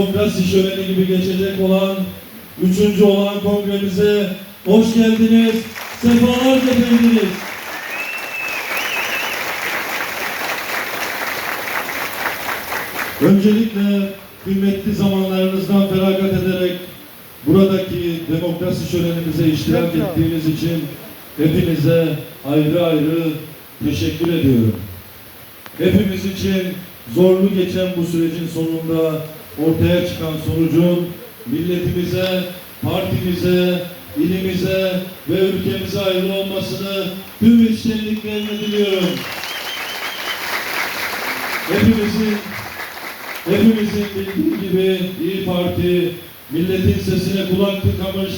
Demokrasi şöleni gibi geçecek olan, üçüncü olan kongremize hoş geldiniz, sefalar getirdiniz. Öncelikle kıymetli zamanlarınızdan feragat ederek buradaki demokrasi şölenimize iştirak ettiğiniz için hepinize ayrı ayrı teşekkür ediyorum. Hepimiz için zorlu geçen bu sürecin sonunda ortaya çıkan sonucun milletimize, partimize, ilimize ve ülkemize hayırlı olmasını tüm içtenliklerimle diliyorum. Hepimizin Hepimizin bildiği gibi İyi Parti, milletin sesine kulak tıkamış,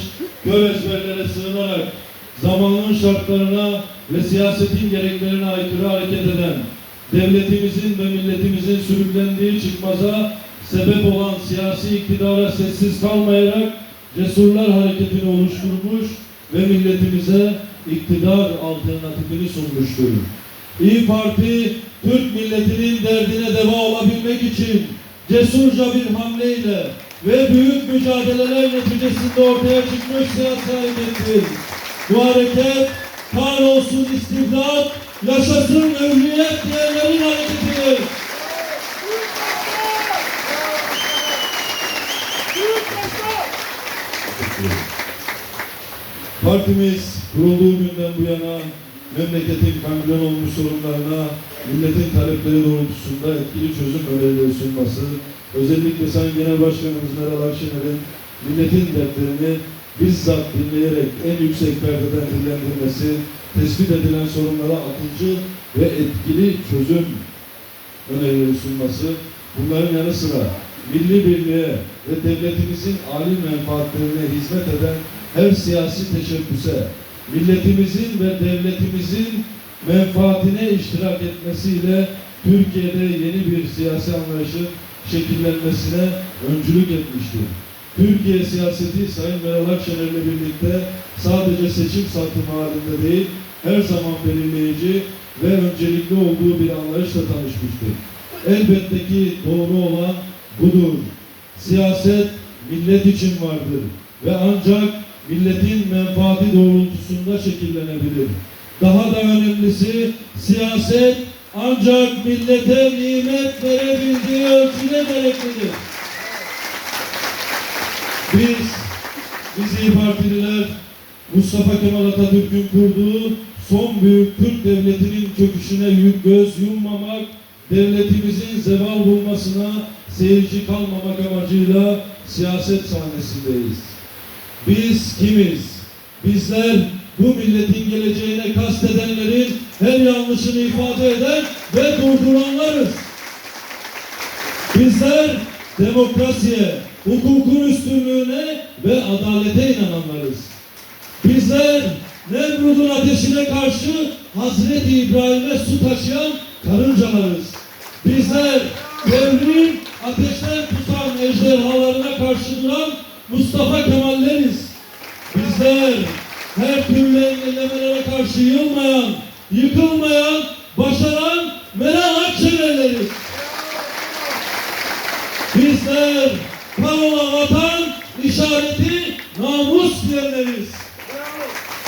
kör ezberlere sığınarak zamanın şartlarına ve siyasetin gereklerine aykırı hareket eden, devletimizin ve milletimizin sürüklendiği çıkmaza sebep olan siyasi iktidara sessiz kalmayarak Cesurlar Hareketi'ni oluşturmuş ve milletimize iktidar alternatifini sunmuştur. İyi Parti, Türk milletinin derdine deva olabilmek için cesurca bir hamleyle ve büyük mücadeleler neticesinde ortaya çıkmış siyasi harekettir. Bu hareket, kahrolsun istibdat, yaşasın hürriyet diyenlerin hareketidir. Partimiz kurulduğu günden bu yana memleketin kangren olmuş sorunlarına milletin talepleri doğrultusunda etkili çözüm önerileri sunması, özellikle Sayın Genel Başkanımız Meral Akşener'in milletin dertlerini bizzat dinleyerek en yüksek perdeden dillendirmesi, tespit edilen sorunlara akılcı ve etkili çözüm önerileri sunması, bunların yanı sıra milli birliğe ve devletimizin âli menfaatlerine hizmet eden her siyasi teşebbüse, milletimizin ve devletimizin menfaatine iştirak etmesiyle Türkiye'de yeni bir siyasi anlayışın şekillenmesine öncülük etmiştir. Türkiye siyaseti Sayın Meral Akşener'le birlikte sadece seçim satımı halinde değil, her zaman belirleyici ve öncelikli olduğu bir anlayışla tanışmıştır. Elbette ki doğru olan budur. Siyaset millet için vardır ve ancak milletin menfaati doğrultusunda şekillenebilir. Daha da önemlisi siyaset ancak millete nimet verebildiği ölçüde gereklidir. Biz, biz İyi Partililer Mustafa Kemal Atatürk'ün kurduğu son büyük Türk devletinin çöküşüne göz yummamak, devletimizin zeval bulmasına seyirci kalmamak amacıyla siyaset sahnesindeyiz. Biz kimiz? Bizler bu milletin geleceğine kastedenlerin her yanlışını ifade eden ve durduranlarız. Bizler demokrasiye, hukukun üstünlüğüne ve adalete inananlarız. Bizler Nemrut'un ateşine karşı Hazreti İbrahim'e su taşıyan karıncalarız. Bizler devrin ateşten tutan ejderhalarına karşı duran Mustafa Kemalleriz. Bizler her türlü engellemelere karşı yılmayan, yıkılmayan, başaran Meral Akşener'leriz. Bizler parola vatan işareti namus diyenleriz.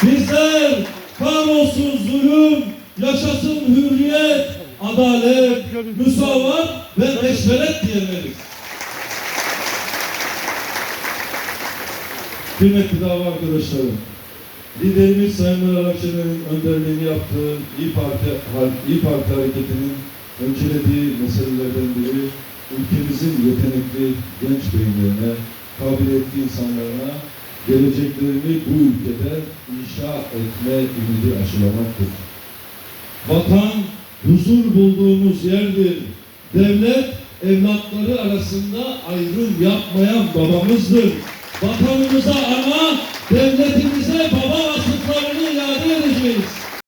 Bizler kahrolsun zulüm, yaşasın hürriyet, adalet, müsavat ve meşveret diyenleriz. Kıymetli dava arkadaşlarım, liderimiz Sayın Meral Akşener'in önderliğini yaptığı İyi Parti, İyi Parti hareketinin öncelediği meselelerden biri ülkemizin yetenekli genç beyinlerine, kabiliyetli insanlarına geleceklerini bu ülkede inşa etme ümidi aşılamaktır. Vatan huzur bulduğumuz yerdir. Devlet evlatları arasında ayrım yapmayan babamızdır. Vatanımıza ana, devletimize baba vasıflarını iade edeceğiz.